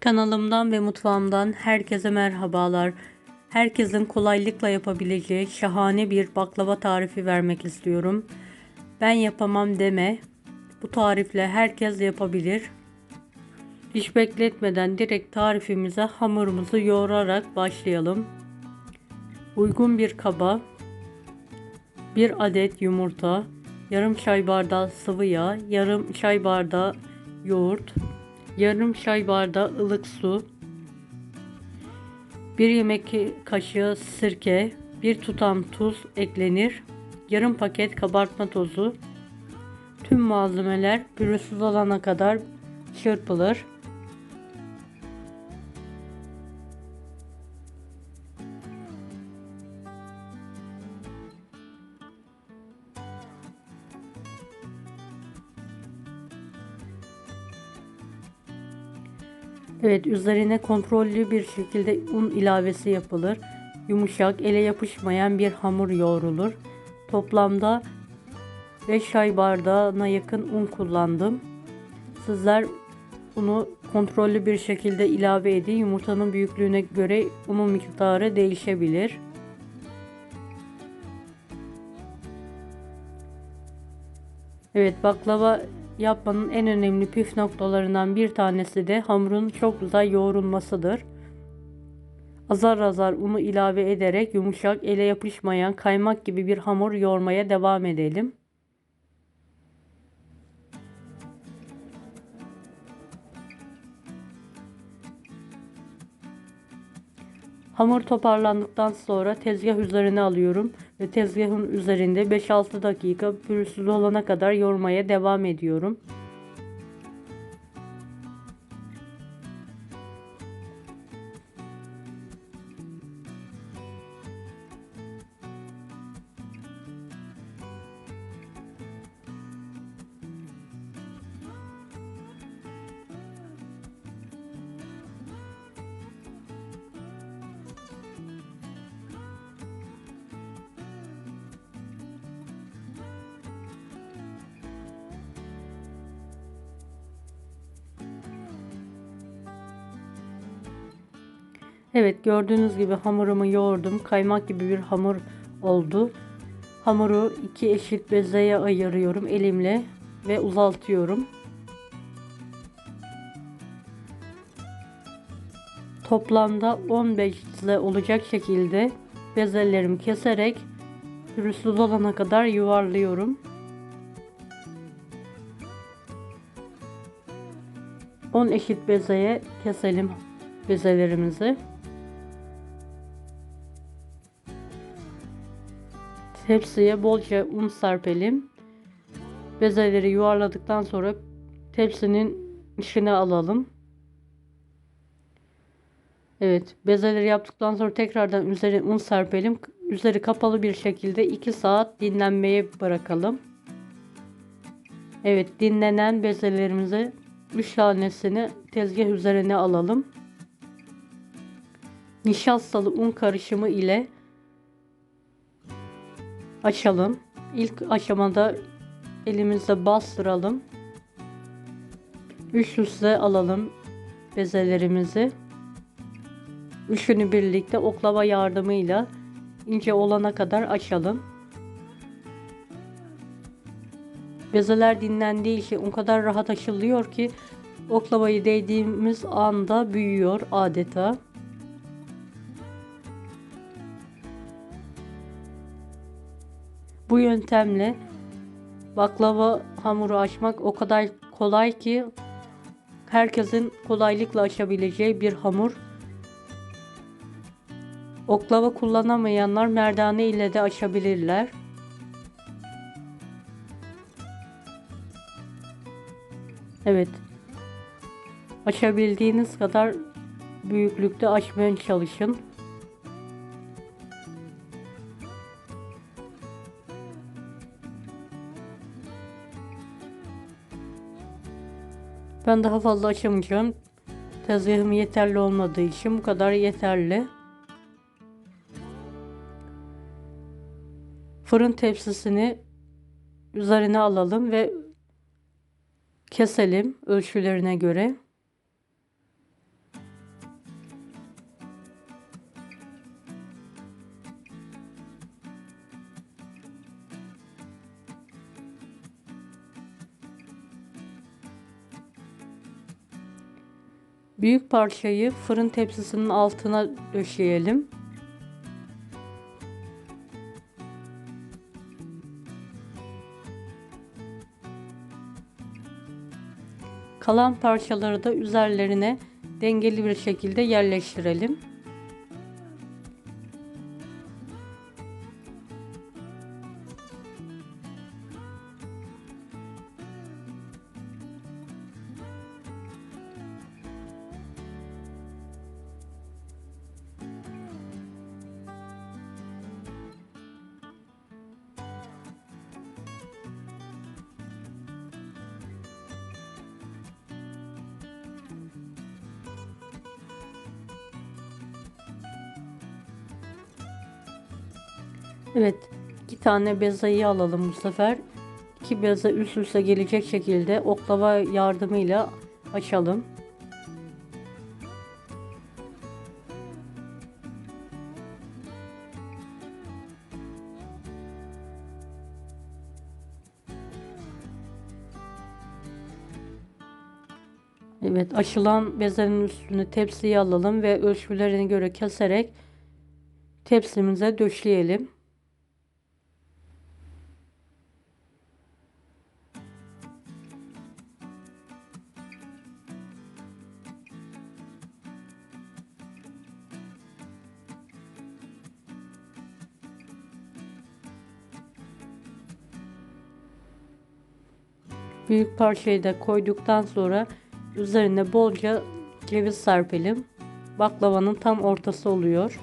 Kanalımdan ve mutfağımdan herkese merhabalar. Herkesin kolaylıkla yapabileceği şahane bir baklava tarifi vermek istiyorum. Ben yapamam deme. Bu tarifle herkes yapabilir. Hiç bekletmeden direkt tarifimize hamurumuzu yoğurarak başlayalım. Uygun bir kaba 1 adet yumurta, yarım çay bardağı sıvı yağ, yarım çay bardağı yoğurt, yarım çay bardağı ılık su, 1 yemek kaşığı sirke, 1 tutam tuz eklenir. Yarım paket kabartma tozu. Tüm malzemeler pürüzsüz olana kadar çırpılır. Evet üzerine kontrollü bir şekilde un ilavesi yapılır. Yumuşak, ele yapışmayan bir hamur yoğrulur. Toplamda 5 çay bardağına yakın un kullandım. Sizler unu kontrollü bir şekilde ilave edin. Yumurtanın büyüklüğüne göre unun miktarı değişebilir. Evet baklava yapmanın en önemli püf noktalarından bir tanesi de hamurun çok güzel yoğrulmasıdır. Azar azar unu ilave ederek yumuşak ele yapışmayan kaymak gibi bir hamur yoğurmaya devam edelim. Hamur toparlandıktan sonra tezgah üzerine alıyorum ve tezgahın üzerinde 5-6 dakika pürüzsüz olana kadar yoğurmaya devam ediyorum. Evet gördüğünüz gibi hamurumu yoğurdum. Kaymak gibi bir hamur oldu. Hamuru iki eşit bezeye ayırıyorum elimle ve uzaltıyorum. Toplamda 15 beze olacak şekilde bezelerimi keserek pürüzsüz olana kadar yuvarlıyorum. 10 eşit bezeye keselim bezelerimizi. Tepsiye bolca un serpelim. Bezeleri yuvarladıktan sonra tepsinin içine alalım. Evet, bezeleri yaptıktan sonra tekrardan üzeri un serpelim. Üzeri kapalı bir şekilde 2 saat dinlenmeye bırakalım. Evet, dinlenen bezelerimizi 3 tanesini tezgah üzerine alalım. Nişastalı un karışımı ile açalım. İlk aşamada elimizle bastıralım. Üst üste alalım bezelerimizi. Üçünü birlikte oklava yardımıyla ince olana kadar açalım. Bezeler dinlendiği için o kadar rahat açılıyor ki oklavayı değdiğimiz anda büyüyor adeta. Bu yöntemle baklava hamuru açmak o kadar kolay ki herkesin kolaylıkla açabileceği bir hamur. Oklava kullanamayanlar merdane ile de açabilirler. Evet. Açabildiğiniz kadar büyüklükte açmaya çalışın. Ben daha fazla açamayacağım. Tezgahım yeterli olmadığı için bu kadar yeterli. Fırın tepsisini üzerine alalım ve keselim ölçülerine göre. Büyük parçayı fırın tepsisinin altına döşeyelim. Kalan parçaları da üzerlerine dengeli bir şekilde yerleştirelim. Evet, iki tane bezeyi alalım bu sefer. İki beze üst üste gelecek şekilde oklava yardımıyla açalım. Evet, aşılan bezenin üstüne tepsiyi alalım ve ölçülerine göre keserek tepsimize döşleyelim. Büyük parçayı da koyduktan sonra üzerine bolca ceviz serpelim. Baklavanın tam ortası oluyor.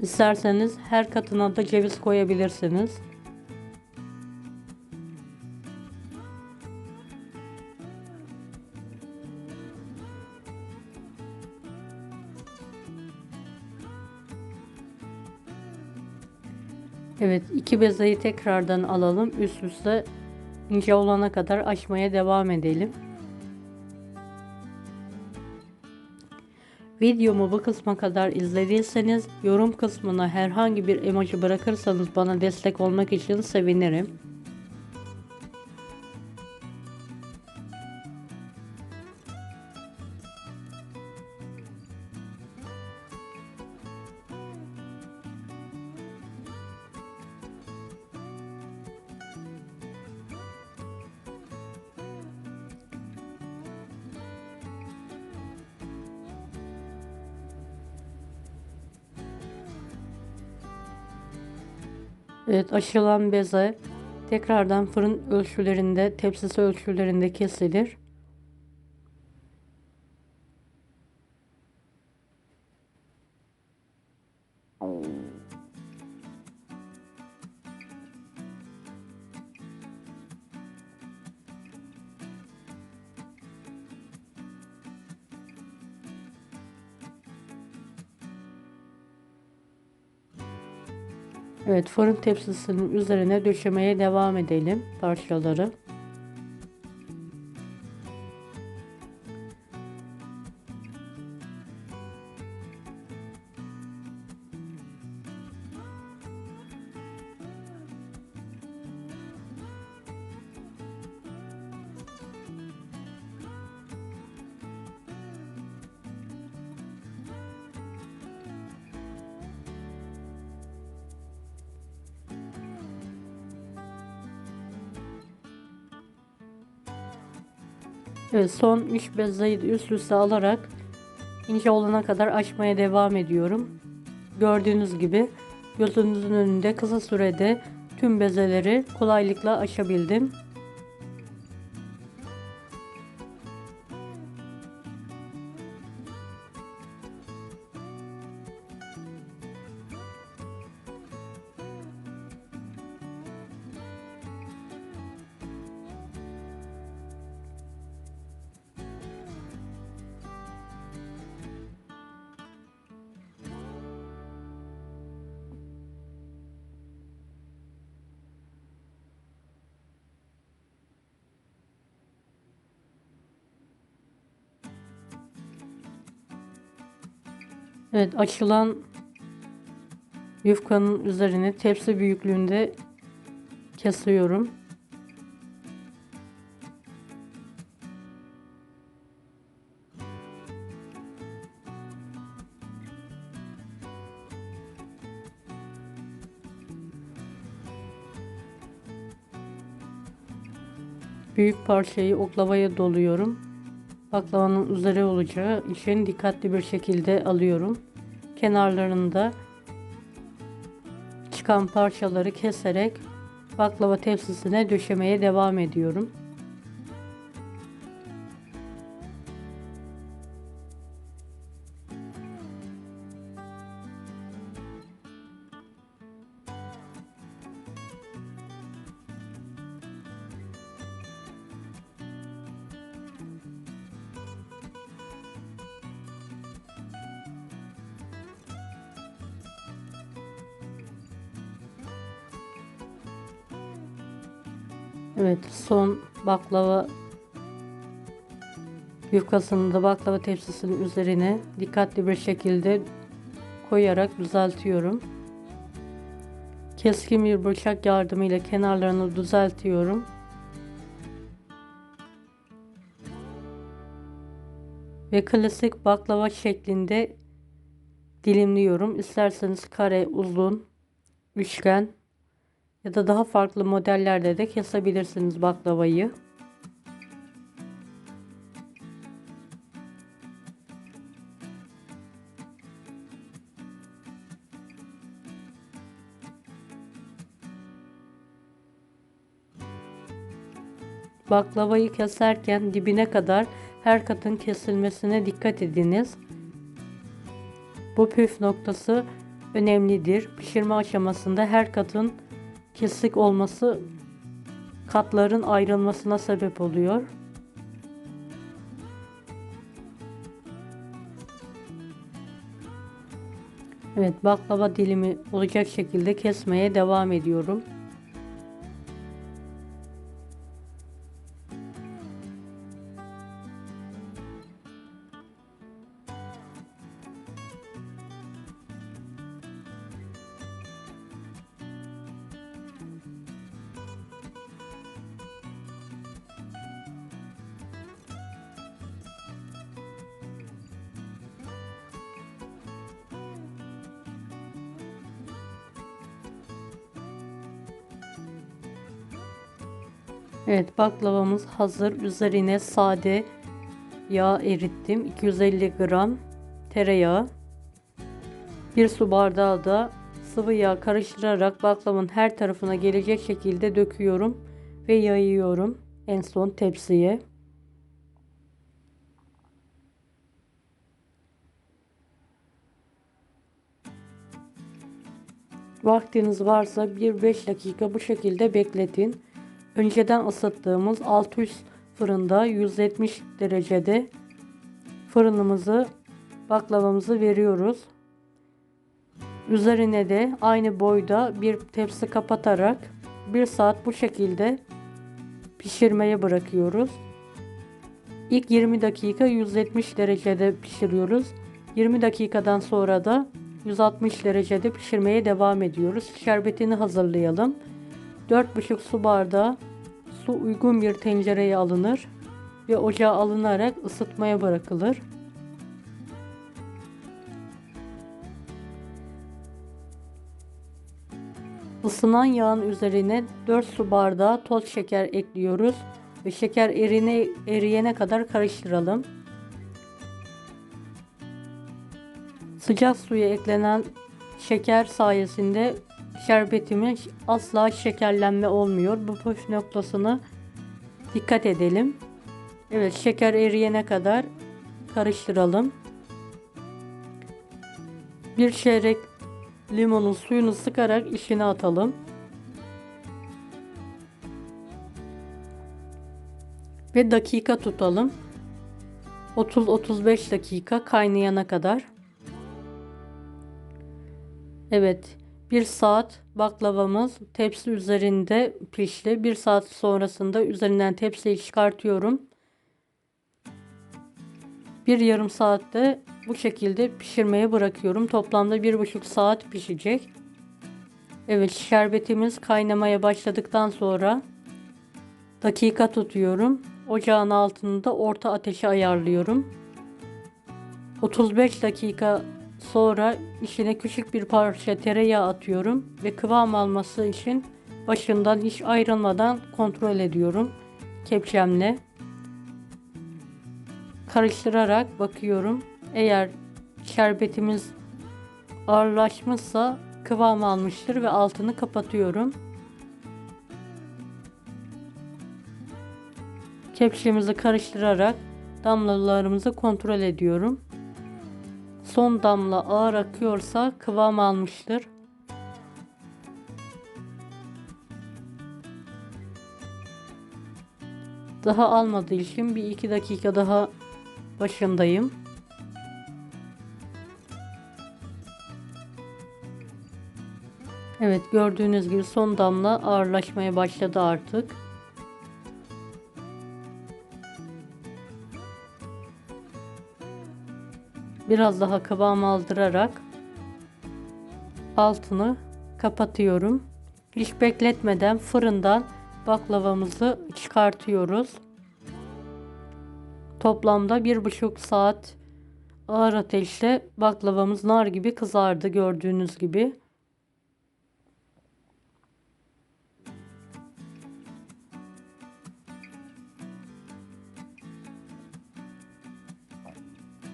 İsterseniz her katına da ceviz koyabilirsiniz. Evet iki bezeyi tekrardan alalım üst üste ince olana kadar açmaya devam edelim. Videomu bu kısma kadar izlediyseniz yorum kısmına herhangi bir emoji bırakırsanız bana destek olmak için sevinirim. Evet aşılan beze tekrardan fırın ölçülerinde tepsisi ölçülerinde kesilir. Evet fırın tepsisinin üzerine döşemeye devam edelim parçaları. Evet, son 3 bezeyi üst üste alarak ince olana kadar açmaya devam ediyorum. Gördüğünüz gibi gözünüzün önünde kısa sürede tüm bezeleri kolaylıkla açabildim. Evet açılan yufkanın üzerine tepsi büyüklüğünde kesiyorum. Büyük parçayı oklavaya doluyorum. Baklavanın üzeri olacağı için dikkatli bir şekilde alıyorum. Kenarlarında çıkan parçaları keserek baklava tepsisine döşemeye devam ediyorum. Evet son baklava yufkasını da baklava tepsisinin üzerine dikkatli bir şekilde koyarak düzeltiyorum. Keskin bir bıçak yardımıyla kenarlarını düzeltiyorum. Ve klasik baklava şeklinde dilimliyorum. İsterseniz kare, uzun, üçgen ya da daha farklı modellerde de kesebilirsiniz baklavayı. Baklavayı keserken dibine kadar her katın kesilmesine dikkat ediniz. Bu püf noktası önemlidir. Pişirme aşamasında her katın kesik olması katların ayrılmasına sebep oluyor. Evet baklava dilimi olacak şekilde kesmeye devam ediyorum. Evet baklavamız hazır. Üzerine sade yağ erittim. 250 gram tereyağı. Bir su bardağı da sıvı yağ karıştırarak baklavanın her tarafına gelecek şekilde döküyorum ve yayıyorum en son tepsiye. Vaktiniz varsa 1-5 dakika bu şekilde bekletin. Önceden ısıttığımız alt üst fırında 170 derecede fırınımızı baklavamızı veriyoruz. Üzerine de aynı boyda bir tepsi kapatarak 1 saat bu şekilde pişirmeye bırakıyoruz. İlk 20 dakika 170 derecede pişiriyoruz. 20 dakikadan sonra da 160 derecede pişirmeye devam ediyoruz. Şerbetini hazırlayalım. 4,5 su bardağı su uygun bir tencereye alınır ve ocağa alınarak ısıtmaya bırakılır. Isınan yağın üzerine 4 su bardağı toz şeker ekliyoruz ve şeker erine, eriyene kadar karıştıralım. Sıcak suya eklenen şeker sayesinde şerbetimiz asla şekerlenme olmuyor. Bu püf noktasını dikkat edelim. Evet şeker eriyene kadar karıştıralım. Bir çeyrek limonun suyunu sıkarak içine atalım. Ve dakika tutalım. 30-35 dakika kaynayana kadar. Evet. Bir saat baklavamız tepsi üzerinde pişti. Bir saat sonrasında üzerinden tepsiyi çıkartıyorum. Bir yarım saatte bu şekilde pişirmeye bırakıyorum. Toplamda bir buçuk saat pişecek. Evet şerbetimiz kaynamaya başladıktan sonra dakika tutuyorum. Ocağın altında orta ateşe ayarlıyorum. 35 dakika Sonra içine küçük bir parça tereyağı atıyorum ve kıvam alması için başından hiç ayrılmadan kontrol ediyorum. kepçemle karıştırarak bakıyorum. Eğer şerbetimiz ağırlaşmışsa kıvam almıştır ve altını kapatıyorum. Kepçemizi karıştırarak damlalarımızı kontrol ediyorum. Son damla ağır akıyorsa kıvam almıştır. Daha almadığı için bir iki dakika daha başındayım. Evet gördüğünüz gibi son damla ağırlaşmaya başladı artık. Biraz daha kıvam aldırarak altını kapatıyorum. Hiç bekletmeden fırından baklavamızı çıkartıyoruz. Toplamda bir buçuk saat ağır ateşte baklavamız nar gibi kızardı gördüğünüz gibi.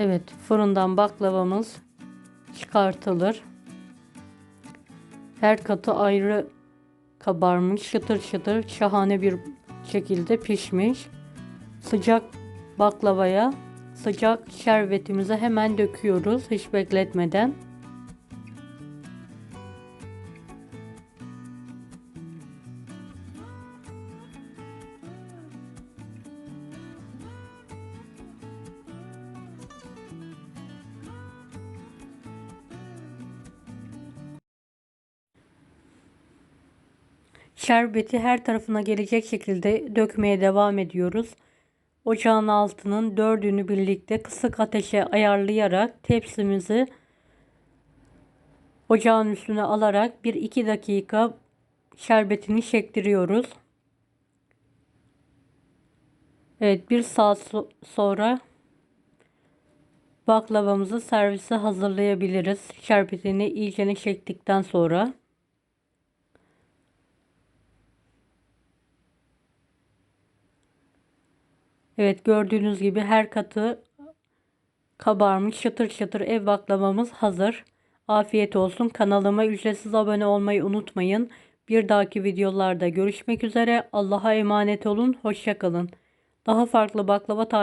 Evet fırından baklavamız çıkartılır. Her katı ayrı kabarmış, şıtır şıtır, şahane bir şekilde pişmiş. Sıcak baklavaya sıcak şerbetimizi hemen döküyoruz hiç bekletmeden. Şerbeti her tarafına gelecek şekilde dökmeye devam ediyoruz. Ocağın altının dördünü birlikte kısık ateşe ayarlayarak tepsimizi ocağın üstüne alarak 1-2 dakika şerbetini çektiriyoruz. Evet bir saat so sonra baklavamızı servise hazırlayabiliriz. Şerbetini iyicene çektikten sonra. Evet gördüğünüz gibi her katı kabarmış şıtır şıtır ev baklavamız hazır. Afiyet olsun. Kanalıma ücretsiz abone olmayı unutmayın. Bir dahaki videolarda görüşmek üzere. Allah'a emanet olun. Hoşçakalın. Daha farklı baklava tarifi